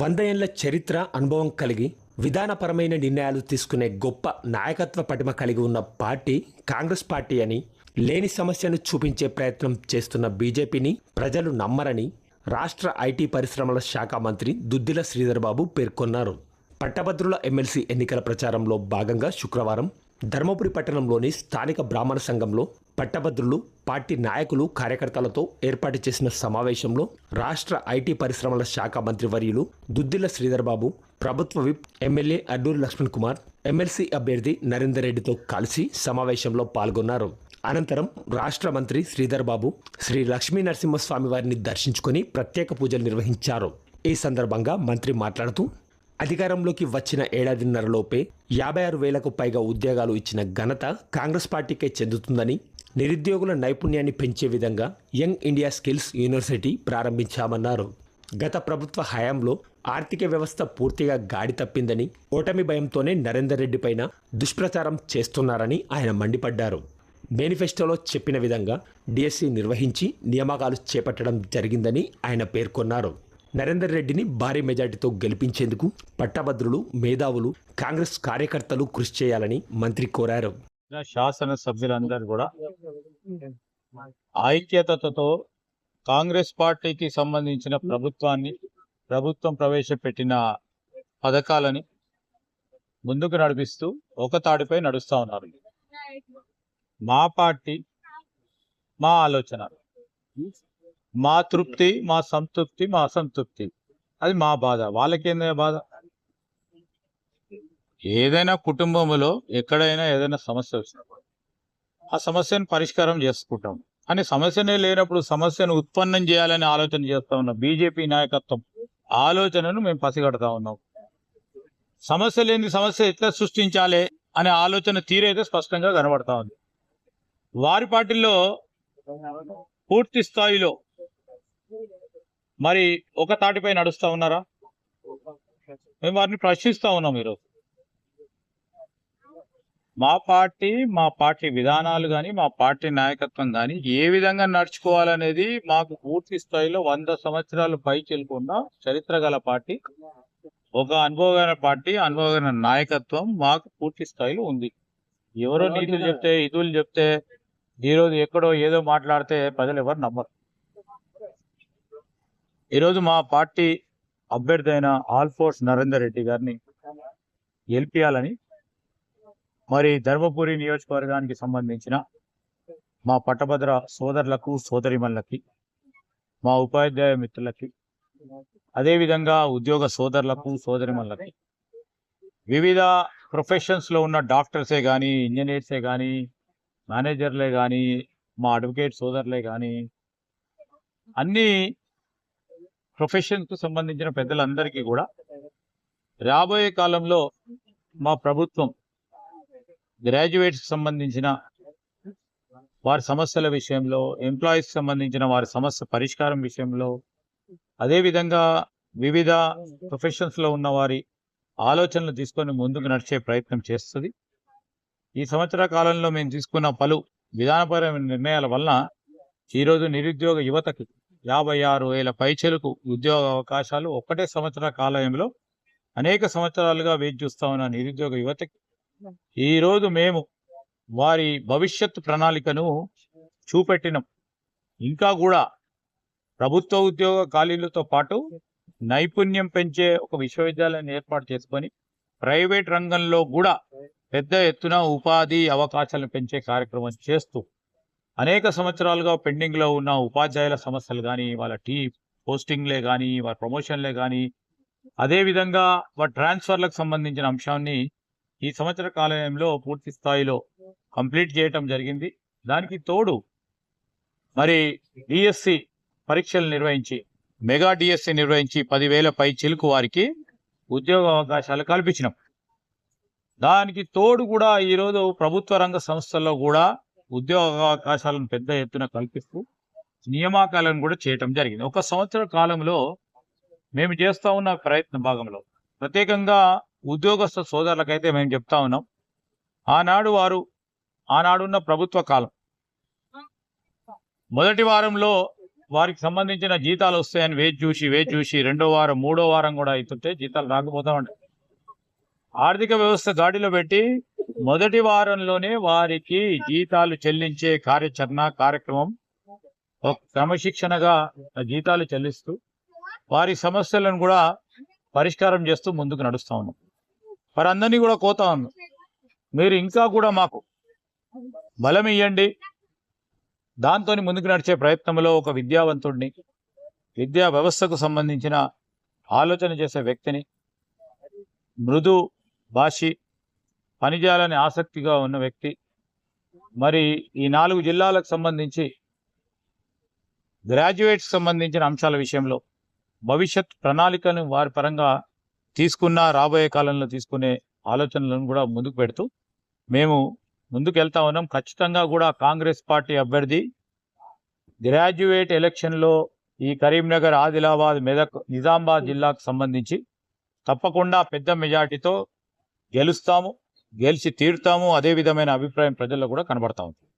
వంద ఏళ్ళ చరిత్ర అనుభవం కలిగి విధానపరమైన నిర్ణయాలు తీసుకునే గొప్ప నాయకత్వ పటిమ కలిగి ఉన్న పార్టీ కాంగ్రెస్ పార్టీ అని లేని సమస్యను చూపించే ప్రయత్నం చేస్తున్న బీజేపీని ప్రజలు నమ్మరని రాష్ట్ర ఐటీ పరిశ్రమల శాఖ మంత్రి దుద్దిల శ్రీధర్ బాబు పేర్కొన్నారు. పట్టభద్రుల ఎమ్మెల్సీ ఎన్నికల ప్రచారంలో భాగంగా శుక్రవారం ధర్మపురి పట్టణంలోని స్థానిక బ్రాహ్మణ సంఘంలో పట్టభద్రులు పార్టీ నాయకులు కార్యకర్తలతో ఏర్పాటు చేసిన సమావేశంలో రాష్ట్ర ఐటీ పరిశ్రమల శాఖ మంత్రి వర్యులు దుద్దిల శ్రీధర్ బాబు ప్రభుత్వ whip MLA Adluri Laxman Kumar MLC అభ్యర్థి నరేందర్ రెడ్డితో కలిసి సమావేశంలో పాల్గొన్నారు. అనంతరం రాష్ట్ర మంత్రి శ్రీధర్ బాబు శ్రీ లక్ష్మీ నరసింహస్వామి వారిని దర్శించుకొని ప్రత్యేక పూజలు నిర్వహించారు. ఈ సందర్భంగా మంత్రి మాట్లాడుతూ అధికారంలోకి వచ్చిన ఏడాదిన్నరలోపే యాభై ఆరు వేలకు పైగా ఉద్యోగాలు ఇచ్చిన ఘనత కాంగ్రెస్ పార్టీకే చెందుతుందని నిరుద్యోగుల నైపుణ్యాన్ని పెంచే విధంగా యంగ్ ఇండియా స్కిల్స్ యూనివర్సిటీ ప్రారంభించామన్నారు. గత ప్రభుత్వ హయాంలో ఆర్థిక వ్యవస్థ పూర్తిగా గాడి తప్పిందని ఓటమి భయంతోనే నరేందర్ రెడ్డి పైన దుష్ప్రచారం చేస్తున్నారని ఆయన మండిపడ్డారు. మేనిఫెస్టోలో చెప్పిన విధంగా డిఎస్సి నిర్వహించి నియామకాలు చేపట్టడం జరిగిందని ఆయన పేర్కొన్నారు. నరేందర్ రెడ్డిని భారీ మెజార్టీతో గెలిపించేందుకు పట్టభద్రులు మేధావులు కాంగ్రెస్ కార్యకర్తలు కృషి చేయాలని మంత్రి కోరారు. శాసన సభ్యులందరూ కూడా ఐక్యతతో కాంగ్రెస్ పార్టీకి సంబంధించిన ప్రభుత్వాన్ని ప్రభుత్వం ప్రవేశపెట్టిన పథకాలని ముందుకు నడిపిస్తూ ఒక తాడిపై నడుస్తూ ఉన్నారు. మా పార్టీ మా ఆలోచన మా తృప్తి మా సంతృప్తి మా అసంతృప్తి. అది మా బాధ. వాళ్ళకేందే బాధ? ఏదైనా కుటుంబంలో ఎక్కడైనా ఏదైనా సమస్య వచ్చినప్పుడు ఆ సమస్యను పరిష్కారం చేసుకుంటాం. కానీ సమస్యనే లేనప్పుడు సమస్యను ఉత్పన్నం చేయాలని ఆలోచన చేస్తా ఉన్నాం బీజేపీ నాయకత్వం ఆలోచనను మేము పసిగడతా ఉన్నాం. సమస్య లేని సమస్య ఎట్లా సృష్టించాలి అనే ఆలోచన తీరైతే స్పష్టంగా కనబడతా ఉంది. వారి పార్టీలో పూర్తి స్థాయిలో మరి ఒక తాటిపై నడుస్తూ ఉన్నారా? మేము వారిని ప్రశ్నిస్తూ ఉన్నాం ఈరోజు. మా పార్టీ మా పార్టీ విధానాలు కానీ మా పార్టీ నాయకత్వం కానీ ఏ విధంగా నడుచుకోవాలనేది మాకు పూర్తి స్థాయిలో వంద సంవత్సరాలు పై చెల్లుకున్న చరిత్ర గల పార్టీ ఒక అనుభవమైన పార్టీ అనుభవమైన నాయకత్వం మాకు పూర్తి స్థాయిలో ఉంది. ఎవరో నీతులు చెప్తే ఇదులు చెప్తే ఈరోజు ఎక్కడో ఏదో మాట్లాడితే ప్రజలు ఎవరు నమ్మరు. ఈరోజు మా పార్టీ అభ్యర్థి అయిన ఆల్ఫోర్స్ నరేందర్ రెడ్డి గారిని గెలిపించాలని మరి ధర్మపురి నియోజకవర్గానికి సంబంధించిన మా పట్టభద్ర సోదరులకు సోదరిమణులకి మా ఉపాధ్యాయ మిత్రులకి అదేవిధంగా ఉద్యోగ సోదరులకు సోదరిమణులకి వివిధ ప్రొఫెషన్స్లో ఉన్న డాక్టర్సే కానీ ఇంజనీర్సే కానీ మేనేజర్లే కానీ మా అడ్వకేట్ సోదరులే కానీ అన్ని ప్రొఫెషన్కు సంబంధించిన పెద్దలందరికీ కూడా రాబోయే కాలంలో మా ప్రభుత్వం గ్రాడ్యుయేట్స్కి సంబంధించిన వారి సమస్యల విషయంలో ఎంప్లాయీస్ సంబంధించిన వారి సమస్య పరిష్కారం విషయంలో అదేవిధంగా వివిధ ప్రొఫెషన్స్లో ఉన్న వారి ఆలోచనలు తీసుకొని ముందుకు నడిచే ప్రయత్నం చేస్తుంది. ఈ సంవత్సర కాలంలో మేము తీసుకున్న పలు విధానపరమైన నిర్ణయాల వలన ఈరోజు నిరుద్యోగ యువతకు యాభై ఆరు వేల పైచెలకు ఉద్యోగ అవకాశాలు ఒక్కటే సంవత్సర కాలంలో అనేక సంవత్సరాలుగా వేచి చూస్తా ఉన్న నిరుద్యోగ యువతకి ఈ రోజు మేము వారి భవిష్యత్ ప్రణాళికను చూపెట్టినాం. ఇంకా కూడా ప్రభుత్వ ఉద్యోగ ఖాళీలతో పాటు నైపుణ్యం పెంచే ఒక విశ్వవిద్యాలయాన్ని ఏర్పాటు చేసుకొని ప్రైవేట్ రంగంలో కూడా పెద్ద ఎత్తున ఉపాధి అవకాశాలను పెంచే కార్యక్రమం చేస్తూ అనేక సంవత్సరాలుగా పెండింగ్లో ఉన్న ఉపాధ్యాయుల సమస్యలు కానీ వాళ్ళ టీ పోస్టింగ్లే కానీ వాళ్ళ ప్రమోషన్లే కానీ అదేవిధంగా వారి ట్రాన్స్ఫర్లకు సంబంధించిన అంశాన్ని ఈ సంవత్సర కాలంలో పూర్తి స్థాయిలో కంప్లీట్ చేయటం జరిగింది. దానికి తోడు మరి డిఎస్సి పరీక్షలు నిర్వహించి మెగా డిఎస్సి నిర్వహించి పదివేల పై చిలుకు వారికి ఉద్యోగ అవకాశాలు కల్పించినాం. దానికి తోడు కూడా ఈరోజు ప్రభుత్వ రంగ సంస్థల్లో కూడా ఉద్యోగ అవకాశాలను పెద్ద ఎత్తున కల్పిస్తూ నియామకాలను కూడా చేయటం జరిగింది. ఒక సంవత్సర కాలంలో మేము చేస్తూ ఉన్న ప్రయత్న భాగంలో ప్రత్యేకంగా ఉద్యోగస్థ సోదరులకైతే మేము చెప్తా ఉన్నాం. ఆనాడు వారు ఆనాడున్న ప్రభుత్వ కాలం. మొదటి వారంలో వారికి సంబంధించిన జీతాలు వస్తాయని వేచి చూసి వేచి చూసి రెండో వారం మూడో వారం కూడా అవుతుంటే జీతాలు రాకపోతా ఉంటాయి ఆర్థిక వ్యవస్థ గాడిలో పెట్టి మొదటి వారంలోనే వారికి జీతాలు చెల్లించే కార్యాచరణ కార్యక్రమం ఒక క్రమశిక్షణగా జీతాలు చెల్లిస్తూ వారి సమస్యలను కూడా పరిష్కారం చేస్తూ ముందుకు నడుస్తా ఉన్నాం. వారందరినీ కూడా కోతా ఉన్నాం. మీరు ఇంకా కూడా మాకు బలం ఇవ్వండి దాంతో ముందుకు నడిచే ప్రయత్నంలో ఒక విద్యావంతుడిని విద్యా వ్యవస్థకు సంబంధించిన ఆలోచన చేసే వ్యక్తిని మృదు భాషి పనిచేయాలని ఆసక్తిగా ఉన్న వ్యక్తి మరి ఈ నాలుగు జిల్లాలకు సంబంధించి గ్రాడ్యుయేట్స్ సంబంధించిన అంశాల విషయంలో భవిష్యత్ ప్రణాళికను వారి పరంగా తీసుకున్న రాబోయే కాలంలో తీసుకునే ఆలోచనలను కూడా ముందుకు పెడుతూ మేము ముందుకు వెళ్తా ఉన్నాం. ఖచ్చితంగా కూడా కాంగ్రెస్ పార్టీ అభ్యర్థి గ్రాడ్యుయేట్ ఎలక్షన్లో ఈ కరీంనగర్ ఆదిలాబాద్ మెదక్ నిజామాబాద్ జిల్లాకు సంబంధించి తప్పకుండా పెద్ద మెజార్టీతో గెలుస్తాము గెలిచి తీరుతాము అదే విధమైన అభిప్రాయం ప్రజల్లో కూడా కనబడతా ఉంది.